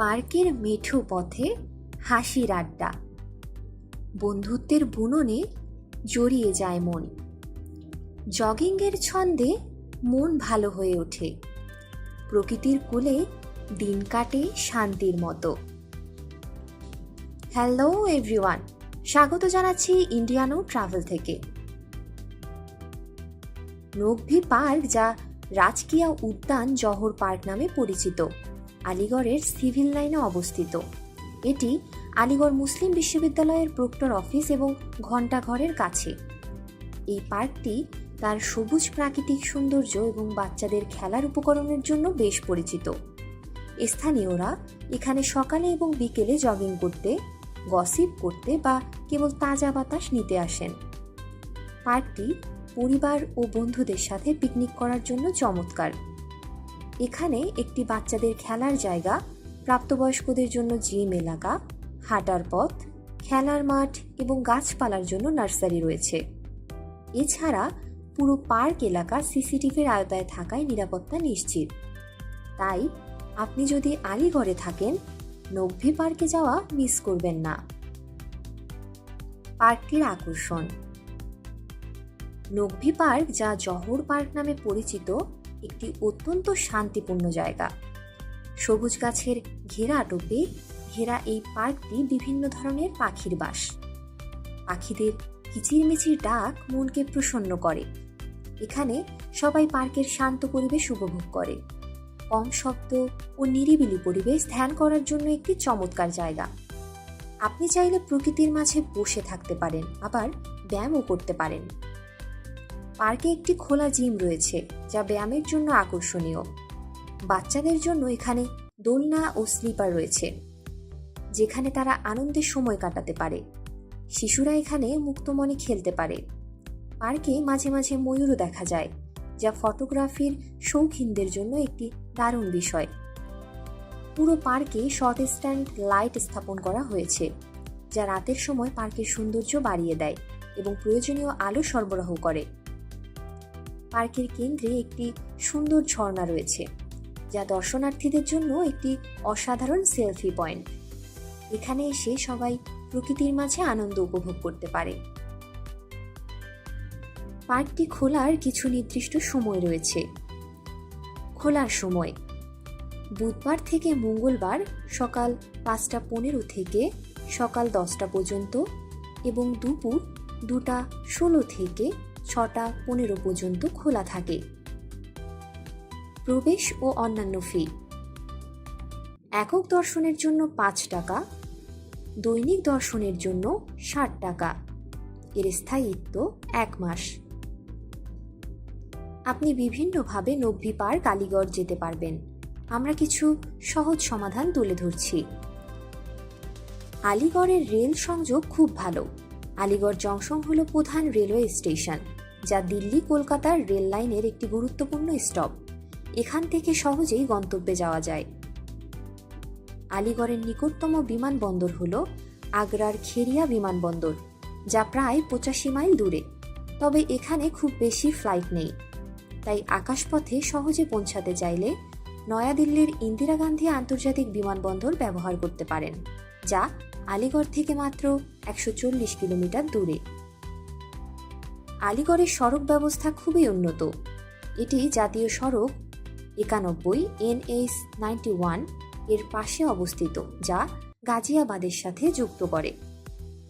পার্কের মেঠো পথে হাসির আড্ডা। বন্ধুত্বের বুননে জড়িয়ে যায় মন। জগিংয়ের ছন্দে মন ভালো হয়ে ওঠে। প্রকৃতির কোলে দিন কাটে শান্তির মতো। হ্যালো এভরিওয়ান, স্বাগত জানাচ্ছি ইন্ডিয়ানো ট্রাভেল থেকে। নকভি পার্ক যা রাজকিয়া উদ্যান জহর পার্ক নামে পরিচিত। আলিগড়ের সিভিল লাইনে অবস্থিত। এটি আলিগড় মুসলিম বিশ্ববিদ্যালয়ের প্রক্টর অফিস এবং ঘণ্টাঘরের কাছে। এই পার্কটি তার সবুজ প্রাকৃতিক সৌন্দর্য এবং বাচ্চাদের খেলার উপকরণের জন্য বেশ পরিচিত। স্থানীয়রা এখানে সকালে এবং বিকেলে জগিং করতে গসিপ করতে বা কেবল তাজা বাতাস নিতে আসেন। পার্কটি পরিবার ও বন্ধুদের সাথে পিকনিক করার জন্য চমৎকার। এখানে একটি বাচ্চাদের খেলার জায়গা, প্রাপ্তবয়স্কদের জন্য জিম এলাকা, হাঁটার পথ, খেলার মাঠ এবং গাছপালার জন্য নার্সারি রয়েছে। এছাড়া পুরো পার্ক এলাকা সিসিটিভির আয়তায় থাকায় নিরাপত্তা নিশ্চিত। তাই আপনি যদি আলিগড়ে থাকেন, নকভি পার্কে যাওয়া মিস করবেন না। পার্কটির আকর্ষণ। নকভি পার্ক যা জহর পার্ক নামে পরিচিত একটি অত্যন্ত শান্তিপূর্ণ জায়গা। সবুজ গাছের ঘেরা টোপে ঘেরা এই পার্কটি বিভিন্ন ধরনের পাখির বাস। পাখিদের কিচিরমিচির ডাক মনকে প্রসন্ন করে। এখানে সবাই পার্কের শান্ত পরিবেশ উপভোগ করে। কম শব্দ ও নিরিবিলি পরিবেশ ধ্যান করার জন্য একটি চমৎকার জায়গা। আপনি চাইলে প্রকৃতির মাঝে বসে থাকতে পারেন, আবার ব্যায়ামও করতে পারেন। পার্কে একটি খোলা জিম রয়েছে, যা ব্যায়ামের জন্য আকর্ষণীয়। বাচ্চাদের জন্য এখানে দোলনা ও স্লিপার রয়েছে, যেখানে তারা আনন্দের সময় কাটাতে পারে। শিশুরা এখানে মুক্ত মনে খেলতে পারে। পার্কে মাঝে মাঝে ময়ূরও দেখা যায়, যা ফটোগ্রাফির শৌখিনদের জন্য একটি দারুণ বিষয়। পুরো পার্কে শর্ট স্ট্যান্ড লাইট স্থাপন করা হয়েছে, যা রাতের সময় পার্কের সৌন্দর্য বাড়িয়ে দেয় এবং প্রয়োজনীয় আলো সরবরাহ করে। পার্কের কেন্দ্রে একটি সুন্দর ঝর্ণা রয়েছে, যা দর্শনার্থীদের জন্য একটি অসাধারণ সেলফি পয়েন্ট এখানে এসে সবাই প্রকৃতির মাঝে আনন্দ উপভোগ করতে পারে। পার্কটি খোলার কিছু নির্দিষ্ট সময় রয়েছে। খোলার সময়। বুধবার থেকে মঙ্গলবার সকাল পাঁচটা পনেরো থেকে সকাল দশটা পর্যন্ত এবং দুপুর দুটা ষোলো থেকে ছটা পনেরো পর্যন্ত খোলা থাকে। প্রবেশ ও অন্যান্য ফি একক দর্শনের জন্য পাঁচ টাকা, দৈনিক দর্শনের জন্য ষাট টাকা। এর স্থায়িত্ব এক মাস। আপনি বিভিন্নভাবে নব্বী পার্ক আলিগড় যেতে পারবেন। আমরা কিছু সহজ সমাধান তুলে ধরছি। আলিগড়ের রেল সংযোগ খুব ভালো। আলিগড় জংশন হল প্রধান রেলওয়ে স্টেশন। যা দিল্লি, কলকাতার রেল লাইনের একটি গুরুত্বপূর্ণ স্টপ। এখান থেকে সহজেই গন্তব্যে যাওয়া যায়। আলিগড়ের নিকটতম বিমানবন্দর হল আগ্রার খেরিয়া বিমানবন্দর, যা প্রায় পঁচাশি মাইল দূরে। তবে এখানে খুব বেশি ফ্লাইট নেই। তাই আকাশপথে সহজে পৌঁছাতে চাইলে নয়াদিল্লির ইন্দিরা গান্ধী আন্তর্জাতিক বিমানবন্দর ব্যবহার করতে পারেন, যা আলিগড় থেকে মাত্র একশো চল্লিশ কিলোমিটার দূরে। আলিগড়ের সড়ক ব্যবস্থা খুবই উন্নত। এটি জাতীয় সড়ক একানব্বই এনএইচ নাইনটি ওয়ানের পাশে অবস্থিত, যা গাজিয়াবাদের সাথে যুক্ত করে।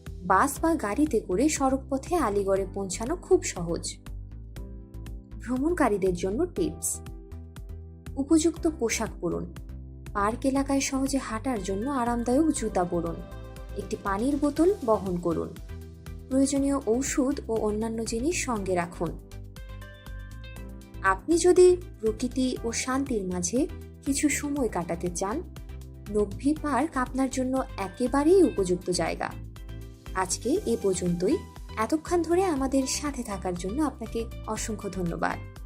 বাস বা গাড়িতে করে সড়কপথে আলিগড়ে পৌঁছানো খুব সহজ। ভ্রমণকারীদের জন্য টিপস। উপযুক্ত পোশাক পরুন। পার্ক এলাকায় সহজে হাঁটার জন্য আরামদায়ক জুতা পরুন। একটি পানির বোতল বহন করুন। প্রয়োজনীয় ঔষধ ও অন্যান্য জিনিস সঙ্গে রাখুন। আপনি যদি প্রকৃতি ও শান্তির মাঝে কিছু সময় কাটাতে চান, নব্বি পার্ক আপনার জন্য একেবারেই উপযুক্ত জায়গা। আজকে এ পর্যন্তই। এতক্ষণ ধরে আমাদের সাথে থাকার জন্য আপনাকে অসংখ্য ধন্যবাদ।